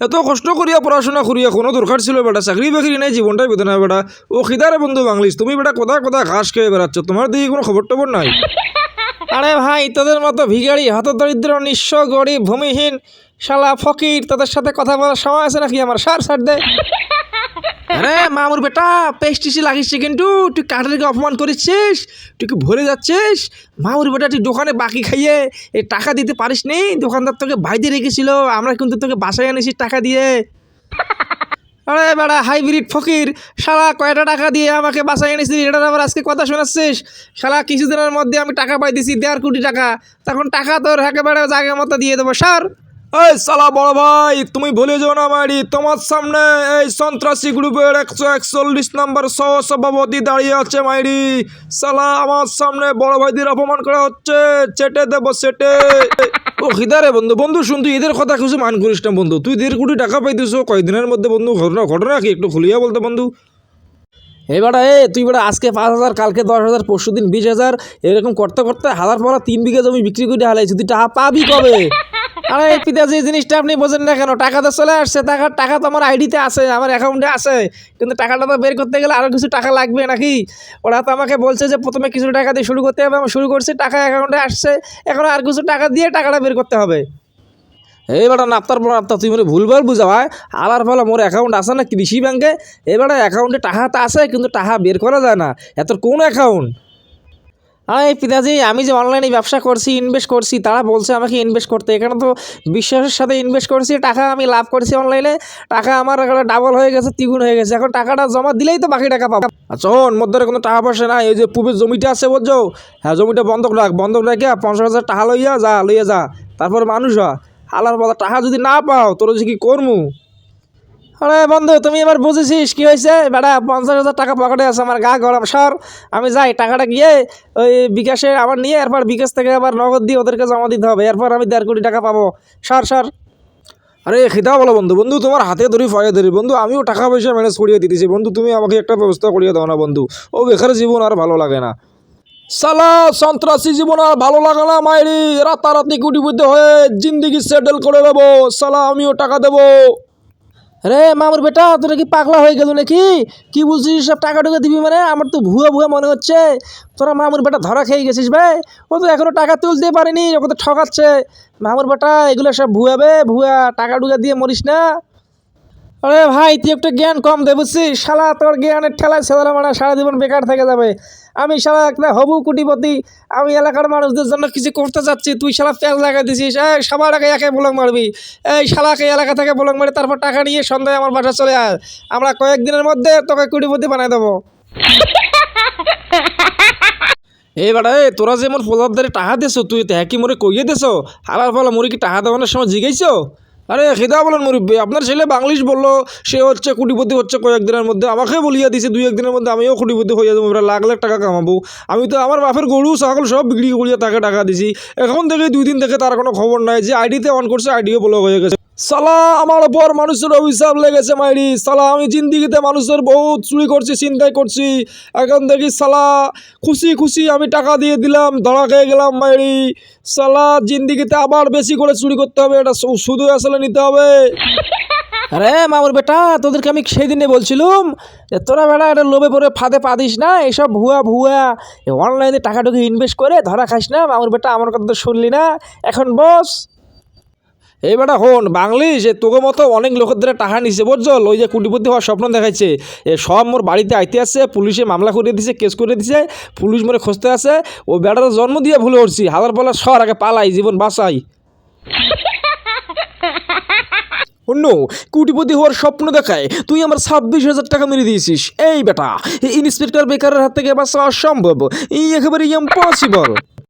এত কষ্ট করিয়া পড়াশোনা করিয়া কোনো দরকার ছিল বেটা, চাকরি বাকরি নাই জীবনটাই বেদনা বেটা। ও খিদারে বন্ধু বাংলিশ তুমি বেটা কোথা কোথা ঘাস খেয়ে বেড়াচ্ছ তোমার দিকে কোনো খবর টবর নাই। আরে ভাই, তোদের মতো ভিখারি, হতদরিদ্র, নিঃস্ব, গরিব, ভূমিহীন, শালা ফকির, তাদের সাথে কথা বলার সময় আছে নাকি? আমার সার সার দে। আরে মামুর বেটা পেস্টিসি লাগিসছে কিন্তু, তুই কাঠেরকে অপমান করেছিস, তুই কি ভরে যাচ্ছিস? মামুর বেটা, তুই দোকানে বাকি খাইয়ে এই টাকা দিতে পারিস নি দোকানদার তোকে বাইরে রেখেছিল, আমরা কিন্তু তোকে বাসায় এনেছি টাকা দিয়ে। আরে বেড়া হাইব্রিড ফকির, শালা কয়টা টাকা দিয়ে আমাকে বাসায় এনেছিস, এটা আবার আজকে কথা শোনাচ্ছিস? শালা কিছুদিনের মধ্যে আমি টাকা পাইতেছি, দেড় কোটি টাকা, তখন টাকা তোর একেবারে জায়গা মতো দিয়ে দেবো, সার। এই সালা বড় ভাই, তুমি ভুলে যাও না মারি তোমার সামনে এই সন্ত্রাসী গ্রুপের একশো একচল্লিশ নম্বর সহ সভাপতি দাঁড়িয়ে আছে মাইরি। সালা, আমার সামনে বড় ভাইদের অপমান করা হচ্ছে, চেটে দেবো সেটে ও খিদারে বন্ধু বন্ধু শুন, তুই এদের কথা কিছু মান করিস না বন্ধু, তুই দেড় কোটি টাকা পাইতেছ, কয়েকদিনের মধ্যে বন্ধু ঘটনা ঘটনা কি একটু খুলিয়া বলতে বন্ধু? এবারে এ তুই বেটা আজকে পাঁচ হাজার, কালকে দশ হাজার, পরশু দিন বিশ হাজার, এরকম করতে করতে হাজার পর তিন বিঘা জমি বিক্রি করে হালাইছি তুই টাকা পাবি কবে? আরে পিতা, যে জিনিসটা আপনি বোঝেন না কেন, টাকা তো চলে আসছে, টাকা টাকা তো আমার আইডিতে আছে, আমার অ্যাকাউন্টে আছে। কিন্তু টাকাটা তো বের করতে গেলে আরও কিছু টাকা লাগবে নাকি? ওরা তো আমাকে বলছে যে প্রথমে কিছু টাকা দিয়ে শুরু করতে হবে, আমি শুরু করছি, টাকা অ্যাকাউন্টে আসছে, এখন আর কিছু টাকা দিয়ে টাকাটা বের করতে হবে। এইবারে নাপ্তার পর নাপ্তার তুই মানে ভুলভাল বুঝা ভাই আলার ফলে মোর অ্যাকাউন্ট আছে না কৃষি ব্যাংকে? এবারে অ্যাকাউন্টে টাকা তো আছে, কিন্তু টাকা বের করা যায় না। এত কোন অ্যাকাউন্ট? আরে পিতাজি, আমি যে অনলাইনে ব্যবসা করছি ইনভেস্ট করছি, তারা বলছে আমাকে ইনভেস্ট করতে। এখানে তো বিশ্বাসের সাথে ইনভেস্ট করছি, টাকা আমি লাভ করেছি অনলাইনে টাকা আমার ডাবল হয়ে গেছে, দ্বিগুণ হয়ে গেছে। এখন টাকাটা জমা দিলেই তো বাকি টাকা পাবো। হন মধ্যে কোনো টাকা পয়সা নাই এই যে পূবের জমিটা আছে বুঝছ? হ্যাঁ জমিটা বন্ধক রাখ, বন্ধক রেখে পঞ্চাশ হাজার টাকা লইয়া যা লইয়া যা। তারপর মানুষ হ আলার বলা টাকা যদি না পাও, তোর যে কি করমু? আরে বন্ধু, তুমি এবার বুঝেছিস কি হয়েছে? বেটা, পঞ্চাশ হাজার টাকা পকেটে আছে, আমার গা গরম। সর, আমি যাই। টাকাটা গিয়ে ওই বিকাশে আবার নিয়ে, এরপর বিকাশ থেকে আবার নগদ দিয়ে ওদেরকে জমা দিতে হবে। এরপর আমি দেড় কোটি টাকা পাবো। সর সর। আরে, খিদা বলো বন্ধু। বন্ধু, তোমার হাতে ধরি ফয়ে ধরি। বন্ধু, আমিও টাকা পয়সা ম্যানেজ করিয়ে দিতেছি। বন্ধু, তুমি আমাকে একটা ব্যবস্থা করিয়ে দাও না, বন্ধু। ও বেকার জীবন আর ভালো লাগে না। সালা, সন্ত্রাসী জীবন আর ভালো লাগে না, মাইরি। রাতারাতি কুটিপুটি হয়ে জিন্দিগি সেটেল করে দেবো সালা, আমিও টাকা দেবো। রে মামুর বেটা, তোরা কি পাগলা হয়ে গেল নাকি? কি বলছিস, সব টাকা টুকা দিবি মানে? আমার তো ভুয়া ভুয়া মনে হচ্ছে। তোরা মামুর বেটা ধরা খেয়ে গেছিস ভাই ও তো এখনও টাকা তুলতে পারেনি ওকে তো ঠকাচ্ছে। মামুর বেটা, এগুলো সব ভুয়া বে, ভুয়া। টাকা টুকা দিয়ে মরিস না। আরে ভাই, তুই একটু জ্ঞান কম দে, বুঝছিস? শালা, তোর জ্ঞানের ঠেলায় ছেলেরা মানে সারা জীবন বেকার থেকে যাবে। আমি সারা একটা হবু কুটিপতি, আমি এলাকার মানুষদের জন্য কিছু করতে যাচ্ছি, তুই শালা প্যাঁচ লাগাই দিছিস, এই সবার আগে একে ব্লক মারবি, এই শালাকে এলাকা থেকে ব্লক মারি, তারপর টাকা নিয়ে সন্ধ্যায় আমার বাসা চলে আয়, আমরা কয়েকদিনের মধ্যে তোকে কুটিপতি বানাই দেবো। এই এ তোরা যে মোর ফলার টাকা দেছো তুই তো হ্যাঁ কি কইয়ে দেছো হালার ফলা মুড়ি কি টাকা দেওয়ানোর সময় জিগাইছো? আরে খেদা বলেন মুরব্বী, আপনার ছেলে বাংলিশ বলল, সে হচ্ছে কুটিপতি হচ্ছে কয়েকদিনের মধ্যে, আমাকে বলিয়া দিছে দুই একদিনের মধ্যে আমিও কোটিপতি হয়ে যাব, আমরা লাখ লাখ টাকা কামাবো। আমি তো আমার বাপের গরু, ছাগল সব বিক্রি করিয়া তাকে টাকা দিছি। এখন থেকে দুই দিন থেকে তার কোনো খবর নাই, যে আইডিতে অন করছে, আইডিও ব্লক হয়ে গেছে। সালা আমার ওপর মানুষের অভিশাপ লেগেছে মাইরি। সালা আমি জিন্দিগিতে মানুষের বহুত চুরি করছি, চিন্তাই করছি। এখন দেখি সালা, খুশি খুশি আমি টাকা দিয়ে দিলাম, ধরা খেয়ে গেলাম মাইরি। সালা, জিন্দিগিতে আবার বেশি করে চুরি করতে হবে, এটা শুধু আসলে নিতে হবে। আরে মামুর বেটা, তোদেরকে আমি সেই দিনে বলছিলাম যে তোরা বেটা এটা লোভে পড়ে ফাঁদে পা দিস না, এসব ভুয়া ভুয়া। অনলাইনে টাকা টুকু ইনভেস্ট করে ধরা খাস না, মামুর বেটা, আমার কথা তো শুনলি না। এখন বস। এই বেটা হন বাংলিশ এ তোকে মতো অনেক লোকের দ্বারা টাকা নিছে বুঝছল ওই যে কুটিপতি হওয়ার স্বপ্ন দেখাইছে। এ সব মোর বাড়িতে আইতে আসছে পুলিশে মামলা করে দিছে, কেস করে দিছে, পুলিশ মোরে খুঁজতে আছে। ও বেটার জন্ম দিয়ে ভুলে উঠছি হাজার পালা সর, আগে পালাই, জীবন বাঁচাই। অন্য, কুটিপতি হওয়ার স্বপ্ন দেখায়, তুই আমার ছাব্বিশ হাজার টাকা মেরে দিয়েছিস। এই বেটা ইন্সপেক্টর বেকারের হাত থেকে বাঁচা অসম্ভব, এই একেবারে ইম্পসিবল